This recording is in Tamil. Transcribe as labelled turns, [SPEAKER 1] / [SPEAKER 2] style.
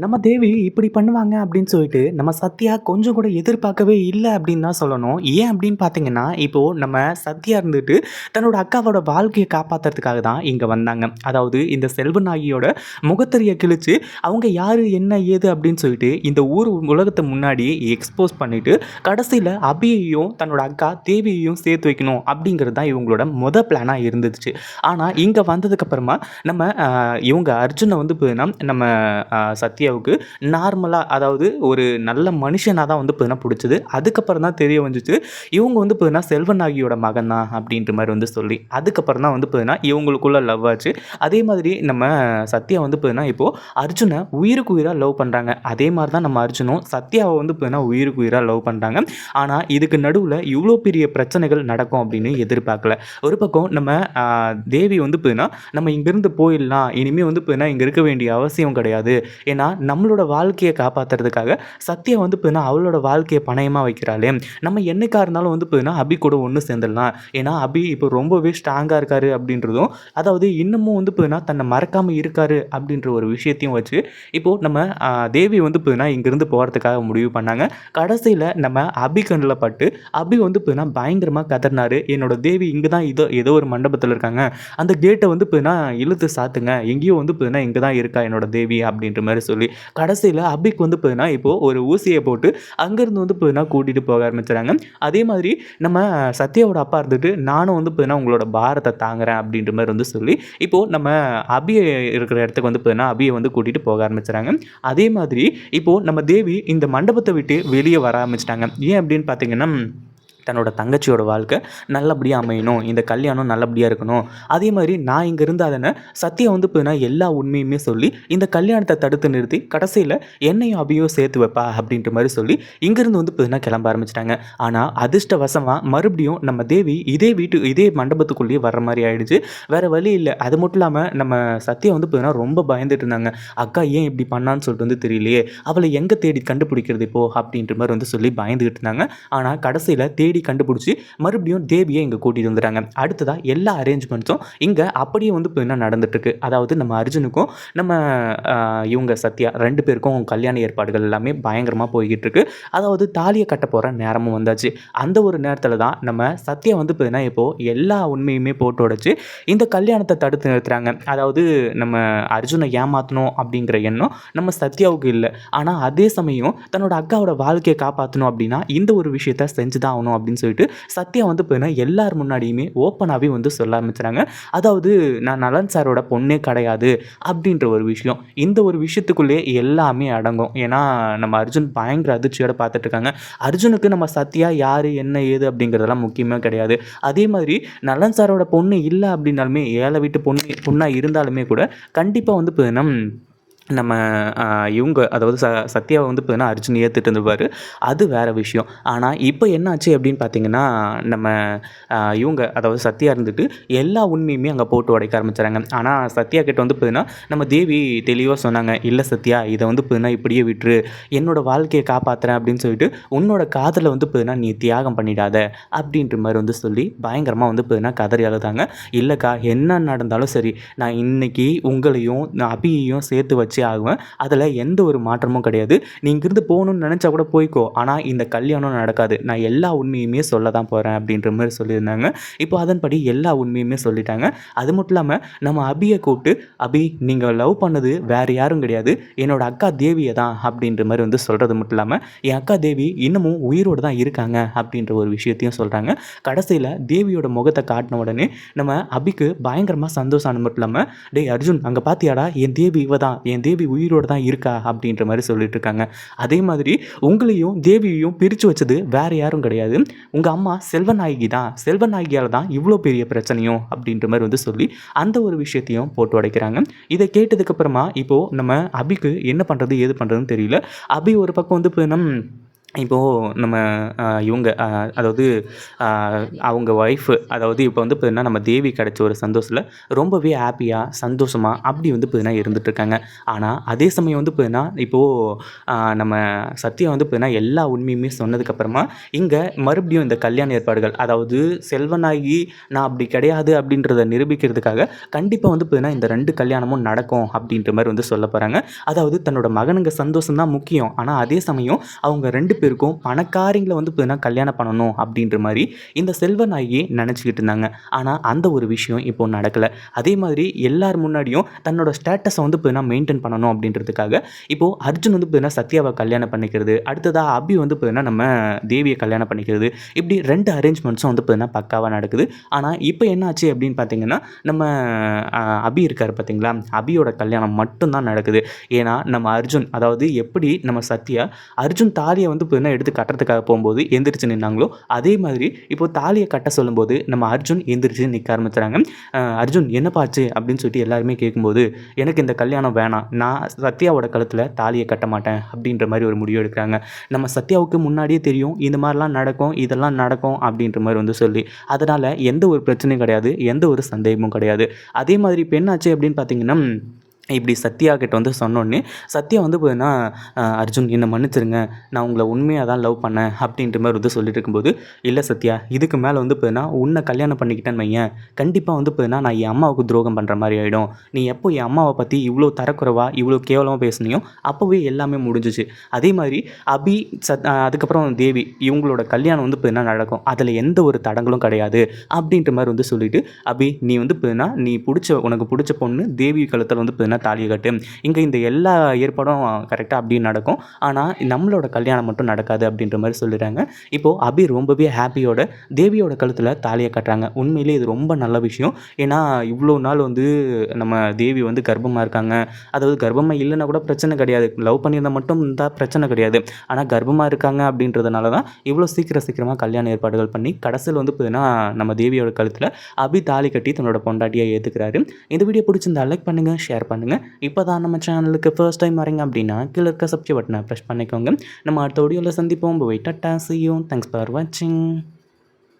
[SPEAKER 1] நம்ம தேவி இப்படி பண்ணுவாங்க அப்படின்னு சொல்லிட்டு நம்ம சத்யா கொஞ்சம் கூட எதிர்பார்க்கவே இல்லை அப்படின்னு தான் சொல்லணும். ஏன் அப்படின்னு பார்த்தீங்கன்னா, இப்போ நம்ம சத்யா இருந்துட்டு தன்னோட அக்காவோட வாழ்க்கையை காப்பாத்துறதுக்காக தான் இங்கே வந்தாங்க. அதாவது இந்த செல்வநாயகியோட முகத்தறியை கிழிச்சு, அவங்க யார் என்ன, ஏது அப்படின்னு சொல்லிட்டு இந்த ஊர் உலகத்தை முன்னாடி எக்ஸ்போஸ் பண்ணிவிட்டு கடைசியில் அபியையும் தன்னோட அக்கா தேவியையும் சேர்த்து வைக்கணும் அப்படிங்கிறது தான் இவங்களோட மொதல் பிளானாக இருந்துச்சு. ஆனால் இங்கே வந்ததுக்கப்புறமா நம்ம இவங்க அர்ஜுனை வந்து பார்த்தீங்கன்னா, நம்ம சத்யா சத்யாவுக்கு நார்மலாக அதாவது ஒரு நல்ல மனுஷனாக தான் வந்து பார்த்தீங்கன்னா பிடிச்சது அதுக்கப்புறம் தான் தெரிய வந்துச்சு, இவங்க வந்து பார்த்தீங்கன்னா செல்வநாகியோட மகன் தான் அப்படின்ற மாதிரி வந்து சொல்லி, அதுக்கப்புறம் தான் வந்து பார்த்தீங்கன்னா இவங்களுக்குள்ள லவ் ஆச்சு. அதே மாதிரி நம்ம சத்யா வந்து பார்த்தீங்கன்னா, இப்போது அர்ஜுனை உயிருக்கு உயிராக லவ் பண்ணுறாங்க அதே மாதிரி தான் நம்ம அர்ஜுனும் சத்யாவை வந்து பார்த்தீங்கன்னா உயிருக்கு உயிராக லவ் பண்ணுறாங்க ஆனால் இதுக்கு நடுவில் இவ்வளோ பெரிய பிரச்சனைகள் நடக்கும் அப்படின்னு எதிர்பார்க்கல. ஒரு பக்கம் நம்ம தேவி வந்து பார்த்தீங்கன்னா, நம்ம இங்கேருந்து போயிடலாம். இனிமே வந்து பார்த்தீங்கன்னா இங்கே இருக்க வேண்டிய அவசியம் கிடையாது. ஏன்னா நம்மளோட வாழ்க்கையை காப்பாத்துறதுக்காக சத்யா வந்து பார்த்தீங்கன்னா அவளோட வாழ்க்கையை பணயமாக வைக்கிறாளே, நம்ம என்னைக்கா இருந்தாலும் வந்து பார்த்தீங்கன்னா அபி கூட ஒன்று சேர்ந்துடலாம். ஏன்னா அபி இப்போ ரொம்பவே ஸ்ட்ராங்காக இருக்காரு அப்படின்றதும், அதாவது இன்னமும் வந்து பார்த்தீங்கன்னா தன்னை மறக்காமல் இருக்காரு அப்படின்ற ஒரு விஷயத்தையும் வச்சு, இப்போ நம்ம தேவி வந்து பார்த்தீங்கன்னா இங்கேருந்து போகிறதுக்காக முடிவு பண்ணாங்க. கடைசியில் நம்ம அபி கண்ணில் பட்டு, அபி வந்து பார்த்தீங்கன்னா பயங்கரமாக கதறினாரு. என்னோட தேவி இங்கே தான் இதோ ஏதோ ஒரு மண்டபத்தில் இருக்காங்க. அந்த கேட்டை வந்து பார்த்தீங்கன்னா இழுத்து சாத்துங்க. எங்கேயோ வந்து பார்த்தீங்கன்னா இங்கே தான் இருக்கா என்னோட தேவி அப்படின்ற மாதிரி சொல்லி, கடைசியில் அபிக்கு வந்து பார்த்தீங்கன்னா இப்போது ஒரு ஊசியை போட்டு அங்கேருந்து வந்து பார்த்தீங்கன்னா கூட்டிகிட்டு போக ஆரம்பிச்சுறாங்க. அதே மாதிரி நம்ம சத்யாவோட அப்பா இருந்துட்டு, நானும் வந்து பார்த்தீங்கன்னா உங்களோட பாரத்தை தாங்குறேன் அப்படின்ற மாதிரி வந்து சொல்லி, இப்போது நம்ம அபியை இருக்கிற இடத்துக்கு வந்து பார்த்தீங்கன்னா அபியை வந்து கூட்டிகிட்டு போக ஆரம்பிச்சுறாங்க. அதே மாதிரி இப்போது நம்ம தேவி இந்த மண்டபத்தை விட்டு வெளியே வர ஆரம்பிச்சிட்டாங்க ஏன் அப்படின்னு பார்த்தீங்கன்னா, தன்னோட தங்கச்சியோட வாழ்க்கை நல்லபடியாக அமையணும். இந்த கல்யாணம் நல்லபடியாக இருக்கணும். அதே மாதிரி நான் இங்கே இருந்தாதானே சத்யா வந்து பார்த்தீங்கன்னா எல்லா உண்மையுமே சொல்லி, இந்த கல்யாணத்தை தடுத்து நிறுத்தி, கடைசியில் என்னையும் அபியும் சேர்த்து வைப்பா அப்படின்ற மாதிரி சொல்லி, இங்கேருந்து வந்து பார்த்தீங்கன்னா கிளம்ப ஆரம்பிச்சிட்டாங்க ஆனால் அதிர்ஷ்டவசமாக மறுபடியும் நம்ம தேவி இதே வீட்டு இதே மண்டபத்துக்குள்ளேயே வர்ற மாதிரி ஆயிடுச்சு. வேற வழி இல்லை அது மட்டும் இல்லாமல் நம்ம சத்யா வந்து பார்த்தீங்கன்னா ரொம்ப பயந்துட்டு இருந்தாங்க. அக்கா ஏன் இப்படி பண்ணான்னு சொல்லிட்டு வந்து தெரியலையே, அவளை எங்கே தேடி கண்டுபிடிக்கிறது இப்போ அப்படின்ற மாதிரி வந்து சொல்லி பயந்துகிட்டு இருந்தாங்க. ஆனால் கடைசியில் தேடி கண்டுபிடிச்சி மறுபடியும் தேவியை இங்கே கூட்டிகிட்டு வந்துட்டாங்க. அடுத்ததாக எல்லா அரேஞ்ச்மெண்ட்ஸும் இங்கே அப்படியே வந்து பார்த்தீங்கன்னா நடந்துட்டு இருக்கு. அதாவது நம்ம அர்ஜுனுக்கும், நம்ம இவங்க சத்யா ரெண்டு பேருக்கும் கல்யாண ஏற்பாடுகள் எல்லாமே பயங்கரமாக போய்கிட்டு இருக்கு. அதாவது தாலியை கட்ட போகிற நேரமும் வந்தாச்சு. அந்த ஒரு நேரத்தில் தான் நம்ம சத்யா வந்து பார்த்தீங்கன்னா இப்போ எல்லா உண்மையுமே போட்டு உடைச்சு, இந்த கல்யாணத்தை தடுத்து நிறுத்துறாங்க. அதாவது நம்ம அர்ஜுனை ஏமாற்றணும் அப்படிங்கிற எண்ணம் நம்ம சத்யாவுக்கு இல்லை ஆனால் அதே சமயம் தன்னோட அக்காவோட வாழ்க்கையை காப்பாற்றணும் அப்படின்னா, இந்த ஒரு விஷயத்த செஞ்சு தான் ஆகணும் அப்படின்னு சொல்லிட்டு, சத்யா வந்து பார்த்தீங்கன்னா எல்லார் முன்னாடியுமே ஓப்பனாகவே வந்து சொல்ல ஆரம்பிச்சுறாங்க. அதாவது நான் நலன் சாரோட பொண்ணே கிடையாது அப்படின்ற ஒரு விஷயம். இந்த ஒரு விஷயத்துக்குள்ளேயே எல்லாமே அடங்கும். ஏன்னா நம்ம அர்ஜுன் பயங்கர அதிர்ச்சியோட பார்த்துட்டு இருக்காங்க. அர்ஜுனுக்கு நம்ம சத்யா யார் என்ன, ஏது அப்படிங்கிறதெல்லாம் முக்கியமே கிடையாது. அதே மாதிரி நலன் சாரோட பொண்ணு இல்லை அப்படின்னாலுமே, ஏழை வீட்டு பொண்ணு பொண்ணாக இருந்தாலுமே கூட, கண்டிப்பாக வந்து பார்த்தீங்கன்னா நம்ம இவங்க அதாவது ச சத்யாவை வந்து பார்த்தீங்கன்னா அர்ஜுன் ஏற்றுட்டு இருந்துருவார் அது வேற விஷயம். ஆனால் இப்போ என்ன ஆச்சு அப்படின்னு பார்த்தீங்கன்னா, நம்ம இவங்க அதாவது சத்யா இருந்துட்டு எல்லா உண்மையுமே அங்கே போட்டு உடைக்க ஆரம்பிச்சுறாங்க. ஆனால் சத்யா கிட்ட வந்து பார்த்தீங்கன்னா, நம்ம தேவி தெளிவாக சொன்னாங்க. இல்லை சத்யா இதை வந்து பார்த்தீங்கன்னா இப்படியே விட்டுரு. என்னோடய வாழ்க்கையை காப்பாற்றுறேன் அப்படின்னு சொல்லிட்டு, உன்னோட காதில் வந்து பார்த்தீங்கன்னா நீ தியாகம் பண்ணிடாத" அப்படின்ற மாதிரி வந்து சொல்லி பயங்கரமாக வந்து பார்த்தீங்கன்னா கதறி அழுதாங்க. இல்லைக்கா என்ன நடந்தாலும் சரி, நான் இன்னைக்கு உங்களையும், நான் அபியையும் சேர்த்து வச்சு ஆகுவேன். அதில் எந்த ஒரு மாற்றமும் கிடையாது. நீ இங்கிருந்து போகணும்னு நினச்சா கூட போய்க்கோ. ஆனால் இந்த கல்யாணம் நடக்காது. நான் எல்லா உண்மையுமே சொல்ல தான் போகிறேன் அப்படின்ற மாதிரி சொல்லியிருந்தாங்க. இப்போ அதன்படி எல்லா உண்மையுமே சொல்லிட்டாங்க. அது மட்டும் இல்லாமல் நம்ம அபியை கூப்பிட்டு, "அபி நீங்கள் லவ் பண்ணது வேற யாரும் கிடையாது. என்னோட அக்கா தேவியை தான்" அப்படின்ற மாதிரி வந்து சொல்கிறது மட்டும் இல்லாமல் "என் அக்கா தேவி இன்னமும் உயிரோடு தான் இருக்காங்க" அப்படின்ற ஒரு விஷயத்தையும் சொல்கிறாங்க கடைசியில் தேவியோட முகத்தை காட்டின உடனே நம்ம அபிக்கு பயங்கரமாக சந்தோஷம் ஆனது மட்டும் இல்லாமல் "டேய் அர்ஜுன் அங்கே பார்த்தியாடா? என் தேவி இவ தான். என் தேவி உயிரோட தான் இருக்கா" அப்படின்ற மாதிரி சொல்லிட்டு இருக்காங்க. அதே மாதிரி உங்களையும் தேவியையும் பிரித்து வச்சது வேறு யாரும் கிடையாது. உங்கள் அம்மா செல்வநாயகி தான். செல்வநாயகியால் தான் இவ்வளோ பெரிய பிரச்சனையும் அப்படின்ற மாதிரி வந்து சொல்லி, அந்த ஒரு விஷயத்தையும் போட்டு உடைக்கிறாங்க. இதை கேட்டதுக்கு அப்புறமா நம்ம அபிக்கு என்ன பண்ணுறது ஏது பண்ணுறதுன்னு தெரியல. அபி ஒரு பக்கம் வந்து நம் இப்போது நம்ம இவங்க அதாவது அவங்க ஒய்ஃபு அதாவது இப்போ வந்து பார்த்தீங்கன்னா, நம்ம தேவி கிடச்ச ஒரு சந்தோஷத்தில் ரொம்பவே ஹாப்பியாக சந்தோஷமாக அப்படி வந்து பார்த்திங்கன்னா இருந்துகிட்ருக்காங்க ஆனால் அதே சமயம் வந்து பார்த்திங்கன்னா இப்போது நம்ம சத்யா வந்து பார்த்திங்கன்னா எல்லா உண்மையுமே சொன்னதுக்கப்புறமா, இங்கே மறுபடியும் இந்த கல்யாண ஏற்பாடுகள் அதாவது செல்வனாகி நான் அப்படி கிடையாது அப்படின்றத நிரூபிக்கிறதுக்காக, கண்டிப்பாக வந்து பார்த்திங்கன்னா இந்த ரெண்டு கல்யாணமும் நடக்கும் அப்படின்ற மாதிரி வந்து சொல்ல போகிறாங்க அதாவது தன்னோட மகனுங்க சந்தோஷம் தான் முக்கியம். ஆனால் அதே சமயம் அவங்க ரெண்டு பேருக்கும் பணக்காரங்களை வந்து பார்த்தீங்கன்னா, கல்யாணம் பண்ணணும் அப்படின்ற மாதிரி இந்த செல்வநாயகி நினச்சிக்கிட்டு இருந்தாங்க. ஆனால் அந்த ஒரு விஷயம் இப்போ நடக்கல. அதே மாதிரி எல்லார் முன்னாடியும் தன்னோட ஸ்டேட்டஸை வந்து பார்த்தீங்கன்னா, மெயின்டெயின் பண்ணணும் அப்படின்றதுக்காக, இப்போது அர்ஜுன் வந்து பார்த்தீங்கன்னா, சத்யாவை கல்யாணம் பண்ணிக்கிறது, அடுத்ததாக அபி வந்து பார்த்தீங்கன்னா, நம்ம தேவியை கல்யாணம் பண்ணிக்கிறது, இப்படி ரெண்டு அரேஞ்ச்மெண்ட்ஸும் வந்து பார்த்தீங்கன்னா, பக்காவாக நடக்குது. ஆனால் இப்போ என்ன ஆச்சு அப்படின்னு பார்த்தீங்கன்னா, நம்ம அபி இருக்கார் பார்த்தீங்களா? அபியோட கல்யாணம் மட்டும்தான் நடக்குது. ஏன்னா, நம்ம அர்ஜுன் அதாவது எப்படி நம்ம சத்யா அர்ஜுன் தாலியை வந்து பார்த்தீங்கன்னா, எடுத்து கட்டுறதுக்காக போகும்போது எந்திரிச்சு நின்னாங்களோ, அதே மாதிரி இப்போ தாலியை கட்ட சொல்லும்போது நம்ம அர்ஜுன் எந்திரிச்சு நிற்க ஆரம்பிச்சுறாங்க. "அர்ஜுன் என்னப்பாச்சு அப்படின்னு சொல்லிட்டு எல்லாருமே கேட்கும்போது, "எனக்கு இந்த கல்யாணம் வேணாம். நான் சத்யாவோட கழுத்தில் தாலியை கட்ட மாட்டேன்." அப்படின்ற மாதிரி ஒரு முடிவு எடுக்கிறாங்க நம்ம சத்யாவுக்கு முன்னாடியே தெரியும், இந்த மாதிரிலாம் நடக்கும், இதெல்லாம் நடக்கும் அப்படின்ற மாதிரி வந்து சொல்லி. அதனால் எந்த ஒரு பிரச்சனையும் கிடையாது. எந்த ஒரு சந்தேகமும் கிடையாது. அதே மாதிரி இப்போ என்னாச்சு அப்படின்னு பார்த்தீங்கன்னா, இப்படி சத்யா கிட்ட வந்து சொன்னோன்னே சத்யா வந்து பார்த்தீங்கன்னா, "அர்ஜுன் என்னை மன்னிச்சிருங்க. நான் உங்களை உண்மையாக தான் லவ் பண்ணேன்." அப்படின்ற மாதிரி வந்து சொல்லிட்டு இருக்கும்போது, இல்லை சத்யா, இதுக்கு மேலே வந்து பார்த்தீங்கன்னா, உன்னை கல்யாணம் பண்ணிக்கிட்டேன்னு வையன் கண்டிப்பாக வந்து பார்த்தீங்கன்னா, நான் என் அம்மாவுக்கு துரோகம் பண்ணுற மாதிரி ஆகிடும் நீ எப்போ என் அம்மாவை பற்றி இவ்வளோ தரக்குறைவா, இவ்வளோ கேவலமாக பேசுனியோ, அப்போவே எல்லாமே முடிஞ்சுச்சு. அதே மாதிரி அபி, சத் அதுக்கப்புறம் தேவி இவங்களோட கல்யாணம் வந்து பார்த்தீங்கன்னா நடக்கும். அதில் எந்த ஒரு தடங்கலும் கிடையாது." அப்படின்ற மாதிரி வந்து சொல்லிட்டு, "அபி நீ வந்து பார்த்தீங்கன்னா, நீ பிடிச்ச உனக்கு பிடிச்ச பொண்ணு தேவி கழுத்தில் வந்து பார்த்தீங்கன்னா தாலியை கட்டு. இங்கே இந்த எல்லா ஏற்பாடும் கரெக்டாக அப்படியே நடக்கும். ஆனால் நம்மளோட கல்யாணம் மட்டும் நடக்காது." அப்படின்ற மாதிரி சொல்லிடுறாங்க. இப்போது அபி ரொம்பவே ஹாப்பியோட தேவியோட கழுத்தில் தாலியை கட்டுறாங்க. உண்மையிலேயே இது ரொம்ப நல்ல விஷயம். ஏன்னா, இவ்வளோ நாள் வந்து நம்ம தேவி வந்து கர்ப்பமாக இருக்காங்க. அதாவது கர்ப்பமாக இல்லைன்னா கூட பிரச்சனை கிடையாது. லவ் பண்ணியிருந்தால் மட்டும் இருந்தால் பிரச்சனை கிடையாது. ஆனால் கர்ப்பமாக இருக்காங்க அப்படின்றதுனால தான் இவ்வளோ சீக்கிரம் சீக்கிரமாக கல்யாண ஏற்பாடுகள் பண்ணி, கடைசியில் வந்து பார்த்தீங்கன்னா, நம்ம தேவியோட கழுத்தில் அபி தாலி கட்டி தன்னோட பொண்டாட்டியை ஏற்றுக்கிறாரு இந்த வீடியோ பிடிச்சிருந்தா லைக் பண்ணுங்கள் ஷேர் பண்ணுங்கள் இப்போ தான் நம்ம சேனலுக்கு ஃபர்ஸ்ட் டைம் வரீங்க அப்படின்னா, கீழே இருக்க சப்ஸ்கிரைப் பட்டனை பிரஸ் பண்ணிக்கோங்க. நம்ம அடுத்த வீடியோல சந்திப்போம். போய் டட்டா சியும் தேங்க்ஸ் ஃபார் வாட்சிங்.